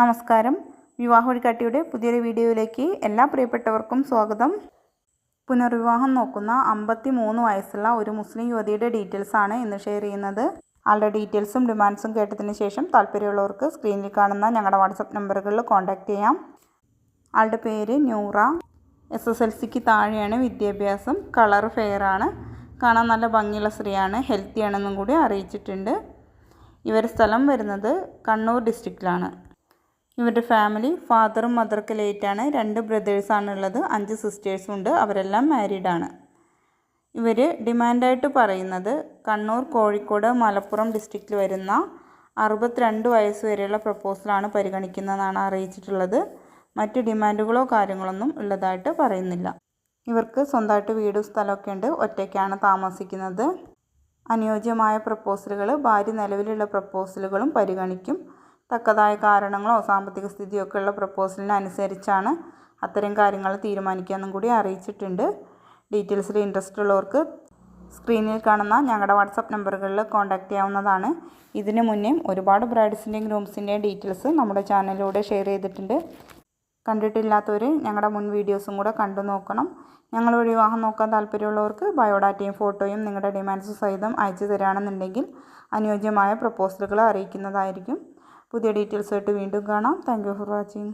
നമസ്കാരം. വിവാഹ വഴികാട്ടിയുടെ പുതിയൊരു വീഡിയോയിലേക്ക് എല്ലാ പ്രിയപ്പെട്ടവർക്കും സ്വാഗതം. പുനർവിവാഹം നോക്കുന്ന അമ്പത്തി മൂന്ന് വയസ്സുള്ള ഒരു മുസ്ലിം യുവതിയുടെ ഡീറ്റെയിൽസ് ആണ് ഇന്ന് ഷെയർ ചെയ്യുന്നത്. ആളുടെ ഡീറ്റെയിൽസും ഡിമാൻഡ്സും കേട്ടതിന് ശേഷം താല്പര്യമുള്ളവർക്ക് സ്ക്രീനിൽ കാണുന്ന ഞങ്ങളുടെ വാട്സപ്പ് നമ്പറുകളിൽ കോൺടാക്റ്റ് ചെയ്യാം. ആളുടെ പേര് ന്യൂറ എസ് എസ് എൽ സിക്ക് താഴെയാണ് വിദ്യാഭ്യാസം. കളർ ഫെയർ ആണ്. കാണാൻ നല്ല ഭംഗിയുള്ള സ്ത്രീയാണ്. ഹെൽത്തി ആണെന്നും കൂടി അറിയിച്ചിട്ടുണ്ട്. ഇവർ സ്ഥലം വരുന്നത് കണ്ണൂർ ഡിസ്ട്രിക്റ്റിലാണ്. ഇവരുടെ ഫാമിലി ഫാദറും മദർക്ക് ലേറ്റാണ് രണ്ട് ബ്രദേഴ്സാണ് ഉള്ളത് അഞ്ച് സിസ്റ്റേഴ്സും ഉണ്ട്. അവരെല്ലാം മാരീഡാണ് ഇവർ ഡിമാൻഡായിട്ട് പറയുന്നത് കണ്ണൂർ കോഴിക്കോട് മലപ്പുറം ഡിസ്ട്രിക്റ്റിൽ വരുന്ന അറുപത്തിരണ്ട് വയസ്സ് വരെയുള്ള പ്രപ്പോസലാണ് പരിഗണിക്കുന്നതെന്നാണ് അറിയിച്ചിട്ടുള്ളത്. മറ്റ് ഡിമാൻഡുകളോ കാര്യങ്ങളൊന്നും ഉള്ളതായിട്ട് പറയുന്നില്ല. ഇവർക്ക് സ്വന്തമായിട്ട് വീടും സ്ഥലമൊക്കെ ഉണ്ട്. ഒറ്റയ്ക്കാണ് താമസിക്കുന്നത്. അനുയോജ്യമായ പ്രപ്പോസലുകൾ ഭാര്യ നിലവിലുള്ള പ്രപ്പോസലുകളും പരിഗണിക്കും. തക്കതായ കാരണങ്ങളോ സാമ്പത്തിക സ്ഥിതിയോ ഉള്ള പ്രപ്പോസലിന് അനുസരിച്ചാണ് അത്തരം കാര്യങ്ങൾ തീരുമാനിക്കാമെന്നും കൂടി അറിയിച്ചിട്ടുണ്ട്. ഡീറ്റെയിൽസിൽ ഇൻട്രസ്റ്റ് ഉള്ളവർക്ക് സ്ക്രീനിൽ കാണുന്ന ഞങ്ങളുടെ വാട്സപ്പ് നമ്പറുകളിൽ കോൺടാക്റ്റ് ചെയ്യാവുന്നതാണ്. ഇതിന് മുന്നേ ഒരുപാട് ബ്രൈഡ്സിന്റെയും ഗ്രൂംസിന്റെയും ഡീറ്റെയിൽസ് നമ്മുടെ ചാനലിലൂടെ ഷെയർ ചെയ്തിട്ടുണ്ട്. കണ്ടിട്ടില്ലാത്തവർ ഞങ്ങളുടെ മുൻ വീഡിയോസും കൂടെ കണ്ടു നോക്കണം. ഞങ്ങൾ വിവാഹം നോക്കാൻ താല്പര്യമുള്ളവർക്ക് ബയോഡാറ്റയും ഫോട്ടോയും നിങ്ങളുടെ ഡിമാൻഡ്സ് സഹിതം അയച്ചു തരികയാണെന്നുണ്ടെങ്കിൽ അനുയോജ്യമായ പ്രപ്പോസലുകൾ അറിയിക്കുന്നതായിരിക്കും. പുതിയ ഡീറ്റെയിൽസായിട്ട് വീണ്ടും കാണാം. Thank for watching